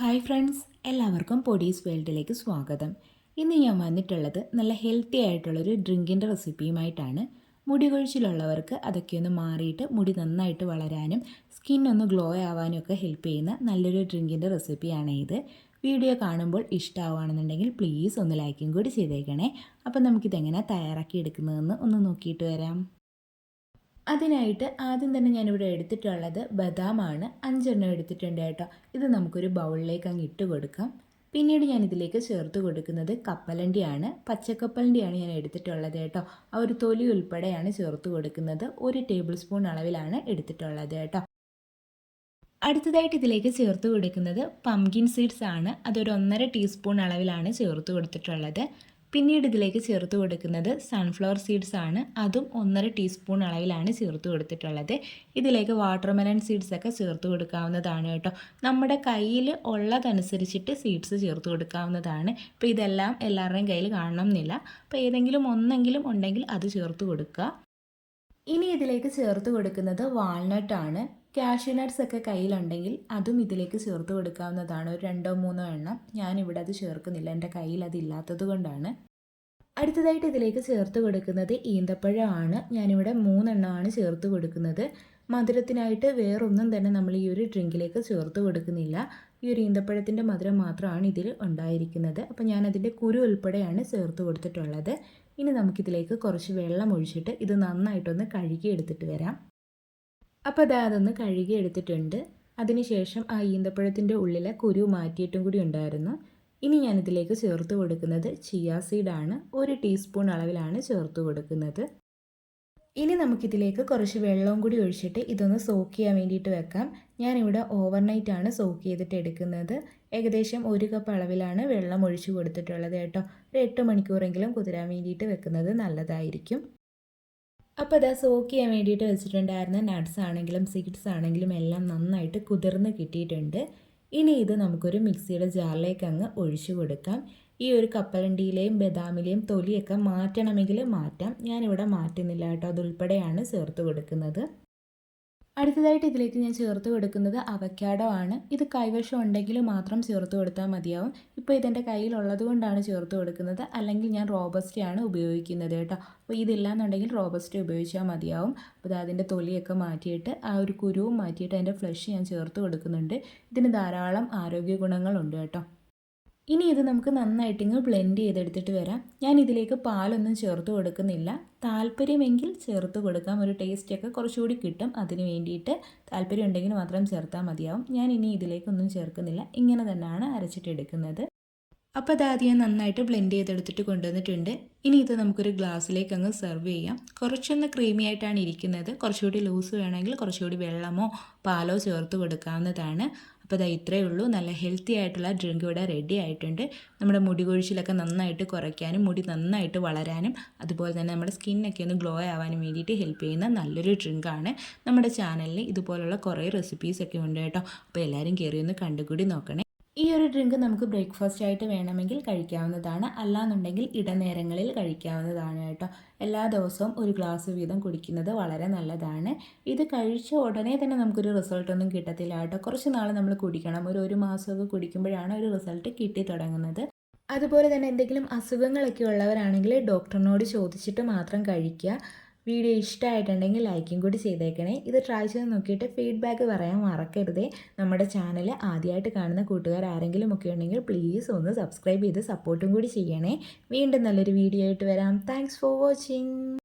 Hi friends എല്ലാവർക്കും പൊടീസ് വേൾഡിലേക്ക് സ്വാഗതം. ഇന്ന് ഞാൻ വന്നിട്ടുള്ളത് നല്ല ഹെൽത്തി ആയിട്ടുള്ളൊരു ഡ്രിങ്കിന്റെ റെസിപ്പിയുമായിട്ടാണ് മുടി കൊഴിച്ചിലുള്ളവർക്ക് അതൊക്കെ ഒന്ന് മാറിയിട്ട് മുടി നന്നായിട്ട് വളരാനും സ്കിൻ ഒന്ന് ഗ്ലോ ആവാനും ഒക്കെ ഹെൽപ്പ് ചെയ്യുന്ന നല്ലൊരു ഡ്രിങ്കിന്റെ റെസിപ്പിയാണ് ഇത്. വീഡിയോ കാണുമ്പോൾ ഇഷ്ടമാവുകയാണെന്നുണ്ടെങ്കിൽ പ്ലീസ് ഒന്ന് ലൈക്കും കൂടി ചെയ്തേക്കണേ. അപ്പോൾ നമുക്കിതെങ്ങനെ തയ്യാറാക്കി എടുക്കുന്നതെന്ന് ഒന്ന് നോക്കിയിട്ട് വരാം. അതിനായിട്ട് ആദ്യം തന്നെ ഞാനിവിടെ എടുത്തിട്ടുള്ളത് ബദാമാണ്. അഞ്ചെണ്ണം എടുത്തിട്ടുണ്ട് കേട്ടോ. ഇത് നമുക്കൊരു ബൗളിലേക്ക് അങ്ങ് ഇട്ട് കൊടുക്കാം. പിന്നീട് ഞാൻ ഇതിലേക്ക് ചേർത്ത് കൊടുക്കുന്നത് കപ്പലണ്ടിയാണ്. പച്ചക്കപ്പലണ്ടിയാണ് ഞാൻ എടുത്തിട്ടുള്ളത് കേട്ടോ. ആ ഒരു തൊലി ഉൾപ്പെടെയാണ് ചേർത്ത് കൊടുക്കുന്നത്. ഒരു ടേബിൾ സ്പൂൺ അളവിലാണ് എടുത്തിട്ടുള്ളത് കേട്ടോ. അടുത്തതായിട്ട് ഇതിലേക്ക് ചേർത്ത് കൊടുക്കുന്നത് പംകിൻ സീഡ്സ് ആണ് അതൊരു ഒന്നര ടീസ്പൂൺ അളവിലാണ് ചേർത്ത് കൊടുത്തിട്ടുള്ളത്. പിന്നീട് ഇതിലേക്ക് ചേർത്ത് കൊടുക്കുന്നത് സൺഫ്ലവർ സീഡ്സ് ആണ്. അതും ഒന്നര ടീസ്പൂൺ അളവിലാണ് ചേർത്ത് കൊടുത്തിട്ടുള്ളത്. ഇതിലേക്ക് വാട്ടർമെലൺ സീഡ്സ് ഒക്കെ ചേർത്ത് കൊടുക്കാവുന്നതാണ് കേട്ടോ. നമ്മുടെ കയ്യിൽ ഉള്ളതനുസരിച്ചിട്ട് സീഡ്സ് ചേർത്ത് കൊടുക്കാവുന്നതാണ്. ഇപ്പോൾ ഇതെല്ലാം എല്ലാവരുടെയും കയ്യിൽ കാണണം എന്നില്ല അപ്പോൾ ഏതെങ്കിലും ഒന്നെങ്കിലും ഉണ്ടെങ്കിൽ അത് ചേർത്ത് കൊടുക്കുക. ഇനി ഇതിലേക്ക് ചേർത്ത് കൊടുക്കുന്നത് വാൾനട്ട് ആണ്. കാഷ്യൂ നട്ട്സ് ഒക്കെ കയ്യിലുണ്ടെങ്കിൽ അതും ഇതിലേക്ക് ചേർത്ത് കൊടുക്കാവുന്നതാണ്. ഒരു രണ്ടോ മൂന്നോ എണ്ണം ഞാൻ ഇവിടെ അത് ചേർക്കുന്നില്ല. എന്റെ കയ്യിൽ അതില്ലാത്തത് കൊണ്ടാണ്. അടുത്തതായിട്ട് ഇതിലേക്ക് ചേർത്ത് കൊടുക്കുന്നത് ഈന്തപ്പഴമാണ്. ഞാനിവിടെ മൂന്നെണ്ണമാണ് ചേർത്ത് കൊടുക്കുന്നത്. മധുരത്തിനായിട്ട് വേറൊന്നും തന്നെ നമ്മൾ ഈ ഒരു ഡ്രിങ്കിലേക്ക് ചേർത്ത് കൊടുക്കുന്നില്ല. ഈ ഒരു ഈന്തപ്പഴത്തിന്റെ മധുരം മാത്രമാണ് ഇതിൽ ഉണ്ടായിരിക്കുന്നത്. അപ്പോൾ ഞാനതിന്റെ കുരു ഉൾപ്പെടെയാണ് ചേർത്ത് കൊടുത്തിട്ടുള്ളത്. ഇനി നമുക്കിതിലേക്ക് കുറച്ച് വെള്ളം ഒഴിച്ചിട്ട് ഇത് നന്നായിട്ടൊന്ന് കഴുകി എടുത്തിട്ട് വരാം. അപ്പോൾ അത് അതൊന്ന് കഴുകി എടുത്തിട്ടുണ്ട് അതിനുശേഷം ആ ഈന്തപ്പഴത്തിന്റെ ഉള്ളിലെ കുരു മാറ്റിയിട്ടും കൂടി ഉണ്ടായിരുന്നു. ഇനി ഞാനിതിലേക്ക് ചേർത്ത് കൊടുക്കുന്നത് ചിയാ സീഡാണ്. ഒരു ടീസ്പൂൺ അളവിലാണ് ചേർത്ത് കൊടുക്കുന്നത്. ഇനി നമുക്കിതിലേക്ക് കുറച്ച് വെള്ളവും കൂടി ഒഴിച്ചിട്ട് ഇതൊന്ന് സോക്ക് ചെയ്യാൻ വേണ്ടിയിട്ട് വെക്കാം. ഞാനിവിടെ ഓവർനൈറ്റ് ആണ് സോക്ക് ചെയ്തിട്ട് എടുക്കുന്നത്. ഏകദേശം ഒരു കപ്പ് അളവിലാണ് വെള്ളം ഒഴിച്ചു കൊടുത്തിട്ടുള്ളത് കേട്ടോ. ഒരു എട്ട് മണിക്കൂറെങ്കിലും കുതിരാൻ വേണ്ടിയിട്ട് വെക്കുന്നത് നല്ലതായിരിക്കും. അപ്പോൾ അതാ സോക്ക് ചെയ്യാൻ വേണ്ടിയിട്ട് വെച്ചിട്ടുണ്ടായിരുന്ന നട്ട്സ് ആണെങ്കിലും സീഡ്സ് ആണെങ്കിലും എല്ലാം നന്നായിട്ട് കുതിർന്ന് കിട്ടിയിട്ടുണ്ട്. ഇനി ഇത് നമുക്കൊരു മിക്സിയുടെ ജാറിലേക്ക് അങ്ങ് ഒഴിച്ചു കൊടുക്കാം. ഈ ഒരു കപ്പലണ്ടിയിലെയും ബദാമിലെയും തൊലിയൊക്കെ മാറ്റണമെങ്കിൽ മാറ്റാം. ഞാനിവിടെ മാറ്റുന്നില്ല കേട്ടോ. അതുൾപ്പെടെയാണ് ചേർത്ത് കൊടുക്കുന്നത്. അടുത്തതായിട്ട് ഇതിലേക്ക് ഞാൻ ചേർത്ത് കൊടുക്കുന്നത് അവക്കാഡോ ആണ്. ഇത് കൈവശം ഉണ്ടെങ്കിൽ മാത്രം ചേർത്ത് കൊടുത്താൽ മതിയാവും. ഇപ്പോൾ ഇതെന്റെ കയ്യിലുള്ളത് കൊണ്ടാണ് ചേർത്ത് കൊടുക്കുന്നത്. അല്ലെങ്കിൽ ഞാൻ റോബസ്റ്റയാണ് ഉപയോഗിക്കുന്നത് കേട്ടോ. അപ്പോൾ ഇതില്ലാന്നുണ്ടെങ്കിൽ റോബസ്റ്റ് ഉപയോഗിച്ചാൽ മതിയാവും. അപ്പോൾ അതിന്റെ തൊലിയൊക്കെ മാറ്റിയിട്ട് ആ ഒരു കുരുവും മാറ്റിയിട്ട് അതിന്റെ ഫ്ലഷ് ഞാൻ ചേർത്ത് കൊടുക്കുന്നുണ്ട്. ഇതിന് ധാരാളം ആരോഗ്യ ഗുണങ്ങളുണ്ട് കേട്ടോ. ഇനി ഇത് നമുക്ക് നന്നായിട്ടിങ്ങ് ബ്ലെൻഡ് ചെയ്തെടുത്തിട്ട് വരാം. ഞാൻ ഇതിലേക്ക് പാലൊന്നും ചേർത്ത് കൊടുക്കുന്നില്ല. താല്പര്യമെങ്കിൽ ചേർത്ത് കൊടുക്കാം. ഒരു ടേസ്റ്റൊക്കെ കുറച്ചുകൂടി കിട്ടും അതിന് വേണ്ടിയിട്ട്. താല്പര്യം ഉണ്ടെങ്കിൽ മാത്രം ചേർത്താൽ മതിയാവും. ഞാൻ ഇനി ഇതിലേക്കൊന്നും ചേർക്കുന്നില്ല. ഇങ്ങനെ തന്നെയാണ് അരച്ചിട്ടെടുക്കുന്നത് അപ്പോൾ അതാദ്യം ഞാൻ നന്നായിട്ട് ബ്ലെൻഡ് ചെയ്തെടുത്തിട്ട് കൊണ്ടുവന്നിട്ടുണ്ട്. ഇനി ഇത് നമുക്കൊരു ഗ്ലാസ്സിലേക്ക് അങ്ങ് സെർവ് ചെയ്യാം. കുറച്ചൊന്ന് ക്രീമി ആയിട്ടാണ് ഇരിക്കുന്നത്. കുറച്ചുകൂടി ലൂസ് വേണമെങ്കിൽ കുറച്ചുകൂടി വെള്ളമോ പാലോ ചേർത്ത് കൊടുക്കാവുന്നതാണ്. അപ്പോൾ ഇതാ ഇത്രയേ ഉള്ളൂ. നല്ല ഹെൽത്തി ആയിട്ടുള്ള ഡ്രിങ്ക് ഇവിടെ റെഡി ആയിട്ടുണ്ട്. നമ്മുടെ മുടി കൊഴിച്ചിലൊക്കെ നന്നായിട്ട് കുറയ്ക്കാനും മുടി നന്നായിട്ട് വളരാനും അതുപോലെ തന്നെ നമ്മുടെ സ്കിന്നൊക്കെ ഒന്ന് ഗ്ലോ ആവാനും വേണ്ടിയിട്ട് ഹെൽപ്പ് ചെയ്യുന്ന നല്ലൊരു ഡ്രിങ്കാണ് നമ്മുടെ ചാനലിൽ ഇതുപോലുള്ള കുറേ റെസിപ്പീസൊക്കെ ഉണ്ട് കേട്ടോ. അപ്പോൾ എല്ലാവരും കയറി ഒന്ന് കണ്ടുകൂടി നോക്കണേ. ഈ ഒരു ഡ്രിങ്ക് നമുക്ക് ബ്രേക്ക്ഫാസ്റ്റ് ആയിട്ട് വേണമെങ്കിൽ കഴിക്കാവുന്നതാണ്. അല്ലാന്നുണ്ടെങ്കിൽ ഇടനേരങ്ങളിൽ കഴിക്കാവുന്നതാണ് കേട്ടോ. എല്ലാ ദിവസവും ഒരു ഗ്ലാസ് വീതം കുടിക്കുന്നത് വളരെ നല്ലതാണ്. ഇത് കഴിച്ച ഉടനെ തന്നെ നമുക്കൊരു റിസൾട്ടൊന്നും കിട്ടത്തില്ല കേട്ടോ. കുറച്ച് നാൾ നമ്മൾ കുടിക്കണം. ഒരു ഒരു മാസമൊക്കെ കുടിക്കുമ്പോഴാണ് ഒരു റിസൾട്ട് കിട്ടി തുടങ്ങുന്നത്. അതുപോലെ തന്നെ എന്തെങ്കിലും അസുഖങ്ങളൊക്കെ ഉള്ളവരാണെങ്കിൽ ഡോക്ടറിനോട് ചോദിച്ചിട്ട് മാത്രം കഴിക്കുക. വീഡിയോ ഇഷ്ടമായിട്ടുണ്ടെങ്കിൽ ലൈക്കും കൂടി ചെയ്തേക്കണേ. ഇത് ട്രൈ ചെയ്ത് നോക്കിയിട്ട് ഫീഡ്ബാക്ക് പറയാൻ മറക്കരുതേ. നമ്മുടെ ചാനൽ ആദ്യമായിട്ട് കാണുന്ന കൂട്ടുകാർ ആരെങ്കിലും ഒക്കെ ഉണ്ടെങ്കിൽ പ്ലീസ് ഒന്ന് സബ്സ്ക്രൈബ് ചെയ്ത് സപ്പോർട്ടും കൂടി ചെയ്യണേ. വീണ്ടും നല്ലൊരു വീഡിയോ ആയിട്ട് വരാം. Thanks for watching